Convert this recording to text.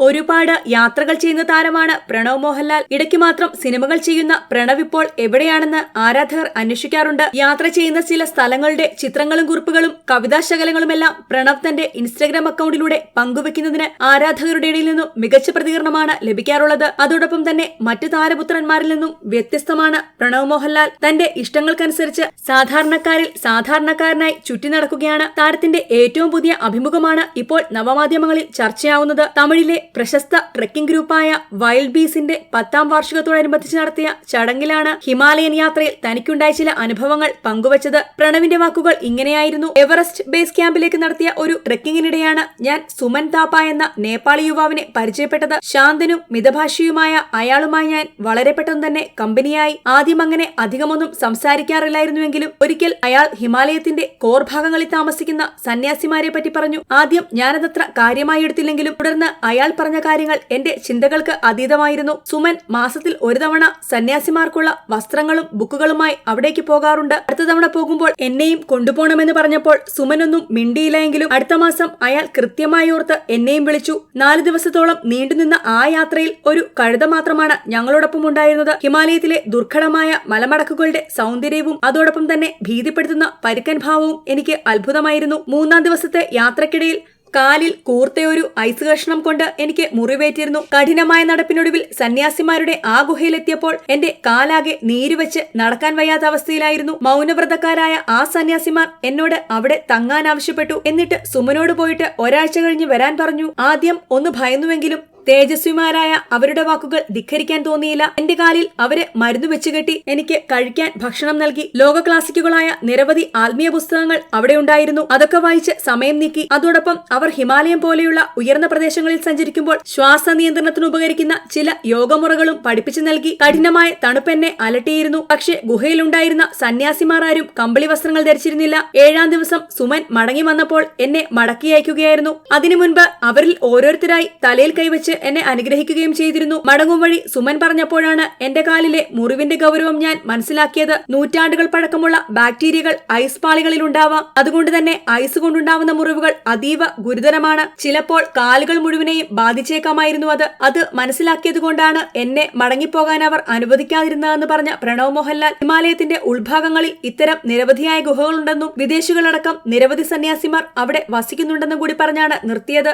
ഒരുപാട് യാത്രകൾ ചെയ്യുന്ന താരമാണ് പ്രണവ് മോഹൻലാൽ. ഇടയ്ക്ക് മാത്രം സിനിമകൾ ചെയ്യുന്ന പ്രണവ് ഇപ്പോൾ എവിടെയാണെന്ന് ആരാധകർ അന്വേഷിക്കാറുണ്ട്. യാത്ര ചെയ്യുന്ന ചില സ്ഥലങ്ങളുടെ ചിത്രങ്ങളും കുറിപ്പുകളും കവിതാശകലങ്ങളുമെല്ലാം പ്രണവ് തന്റെ ഇൻസ്റ്റഗ്രാം അക്കൗണ്ടിലൂടെ പങ്കുവെക്കുന്നതിന് ആരാധകരുടെ ഇടയിൽ നിന്നും മികച്ച പ്രതികരണമാണ് ലഭിക്കാറുള്ളത്. അതോടൊപ്പം തന്നെ മറ്റു താരപുത്രന്മാരിൽ നിന്നും വ്യത്യസ്തമാണ് പ്രണവ് മോഹൻലാൽ. തന്റെ ഇഷ്ടങ്ങൾക്കനുസരിച്ച് സാധാരണക്കാരിൽ സാധാരണക്കാരനായി ചുറ്റി നടക്കുകയാണ്. താരത്തിന്റെ ഏറ്റവും പുതിയ അഭിമുഖമാണ് ഇപ്പോൾ നവമാധ്യമങ്ങളിൽ ചർച്ചയാവുന്നത്. തമിഴിലെ പ്രശസ്ത ട്രെക്കിംഗ് ഗ്രൂപ്പായ വൈൽഡ് ബീസിന്റെ പത്താം വാർഷികത്തോടനുബന്ധിച്ച് നടത്തിയ ചടങ്ങിലാണ് ഹിമാലയൻ യാത്രയിൽ തനിക്കുണ്ടായ ചില അനുഭവങ്ങൾ പങ്കുവച്ചത്. പ്രണവിന്റെ വാക്കുകൾ ഇങ്ങനെയായിരുന്നു. എവറസ്റ്റ് ബേസ് ക്യാമ്പിലേക്ക് നടത്തിയ ഒരു ട്രെക്കിങ്ങിനിടെയാണ് ഞാൻ സുമൻ താപ്പ എന്ന നേപ്പാളി യുവാവിനെ പരിചയപ്പെട്ടത്. ശാന്തനും മിതഭാഷിയുമായ അയാളുമായി ഞാൻ വളരെ പെട്ടെന്ന് തന്നെ കമ്പനിയായി. ആദ്യം അങ്ങനെ അധികമൊന്നും സംസാരിക്കാറില്ലായിരുന്നുവെങ്കിലും ഒരിക്കൽ അയാൾ ഹിമാലയത്തിന്റെ കോർ ഭാഗങ്ങളിൽ താമസിക്കുന്ന സന്യാസിമാരെ പറ്റി പറഞ്ഞു. ആദ്യം ഞാനതത്ര കാര്യമായി എടുത്തില്ലെങ്കിലും തുടർന്ന് അയാൾ പറഞ്ഞ കാര്യങ്ങൾ എന്റെ ചിന്തകൾക്ക് അതീതമായിരുന്നു. സുമൻ മാസത്തിൽ ഒരു തവണ സന്യാസിമാർക്കുള്ള വസ്ത്രങ്ങളും ബുക്കുകളുമായി അവിടേക്ക് പോകാറുണ്ട്. അടുത്ത തവണ പോകുമ്പോൾ എന്നെയും കൊണ്ടുപോകണമെന്ന് പറഞ്ഞപ്പോൾ സുമനൊന്നും മിണ്ടിയില്ലെങ്കിലും അടുത്ത മാസം അയാൾ കൃത്യമായി ഓർത്ത് എന്നെയും വിളിച്ചു. നാല് ദിവസത്തോളം നീണ്ടുനിന്ന ആ യാത്രയിൽ ഒരു കഴുത മാത്രമാണ് ഞങ്ങളോടൊപ്പം ഉണ്ടായിരുന്നത്. ഹിമാലയത്തിലെ ദുർഘടമായ മലമടക്കുകളുടെ സൗന്ദര്യവും അതോടൊപ്പം തന്നെ ഭീതിപ്പെടുത്തുന്ന പരുക്കൻ ഭാവവും എനിക്ക് അത്ഭുതമായിരുന്നു. മൂന്നാം ദിവസത്തെ യാത്രക്കിടയിൽ കാലിൽ കൂർത്തയൊരു ഐസ് കഷ്ണം കൊണ്ട് എനിക്ക് മുറിവേറ്റിരുന്നു കഠിനമായ നടപ്പിനൊടുവിൽ സന്യാസിമാരുടെ ആ ഗുഹയിലെത്തിയപ്പോൾ എന്റെ കാലാകെ നീരുവെച്ച് നടക്കാൻ വയ്യാത്ത അവസ്ഥയിലായിരുന്നു. മൗനവ്രതക്കാരായ ആ സന്യാസിമാർ എന്നോട് അവിടെ തങ്ങാൻ ആവശ്യപ്പെട്ടു. എന്നിട്ട് സുമനോട് പോയിട്ട് ഒരാഴ്ച കഴിഞ്ഞ് വരാൻ പറഞ്ഞു. ആദ്യം ഒന്ന് ഭയന്നുവെങ്കിലും തേജസ്വിമാരായ അവരുടെ വാക്കുകൾ ധിഖരിക്കാൻ തോന്നിയില്ല. എന്റെ കാലിൽ അവരെ മരുന്ന് വെച്ചുകെട്ടി എനിക്ക് കഴിക്കാൻ ഭക്ഷണം നൽകി. ലോക ക്ലാസിക്കുകളായ നിരവധി ആത്മീയ പുസ്തകങ്ങൾ അവിടെ ഉണ്ടായിരുന്നു. അതൊക്കെ വായിച്ച് സമയം നീക്കി. അതോടൊപ്പം അവർ ഹിമാലയം പോലെയുള്ള ഉയർന്ന പ്രദേശങ്ങളിൽ സഞ്ചരിക്കുമ്പോൾ ശ്വാസ നിയന്ത്രണത്തിന് ഉപകരിക്കുന്ന ചില യോഗമുറകളും പഠിപ്പിച്ചു നൽകി. കഠിനമായ തണുപ്പെന്നെ അലട്ടിയിരുന്നു. പക്ഷേ ഗുഹയിലുണ്ടായിരുന്ന സന്യാസിമാർ ആരും കമ്പിളി വസ്ത്രങ്ങൾ ധരിച്ചിരുന്നില്ല. ഏഴാം ദിവസം സുമൻ മടങ്ങി വന്നപ്പോൾ എന്നെ മടക്കി അയക്കുകയായിരുന്നു. അതിനു മുൻപ് അവരിൽ ഓരോരുത്തരായി തലയിൽ കൈവച്ച് എന്നെ അനുഗ്രഹിക്കുകയും ചെയ്തിരുന്നു. മടങ്ങും വഴി സുമൻ പറഞ്ഞപ്പോഴാണ് എന്റെ കാലിലെ മുറിവിന്റെ ഗൗരവം ഞാൻ മനസ്സിലാക്കിയത്. നൂറ്റാണ്ടുകൾ പഴക്കമുള്ള ബാക്ടീരിയകൾ ഐസ് പാളികളിൽ ഉണ്ടാവാം. അതുകൊണ്ട് തന്നെ ഐസ് കൊണ്ടുണ്ടാവുന്ന മുറിവുകൾ അതീവ ഗുരുതരമാണ്. ചിലപ്പോൾ കാലുകൾ മുഴുവനെയും ബാധിച്ചേക്കാമായിരുന്നു അത്. അത് മനസ്സിലാക്കിയത് കൊണ്ടാണ് എന്നെ മടങ്ങിപ്പോകാൻ അവർ അനുവദിക്കാതിരുന്നതെന്ന് പറഞ്ഞ പ്രണവ് മോഹൻലാൽ ഹിമാലയത്തിന്റെ ഉൾഭാഗങ്ങളിൽ ഇത്തരം നിരവധിയായ ഗുഹകളുണ്ടെന്നും വിദേശികളടക്കം നിരവധി സന്യാസിമാർ അവിടെ വസിക്കുന്നുണ്ടെന്നും കൂടി പറഞ്ഞാണ് നിർത്തിയത്.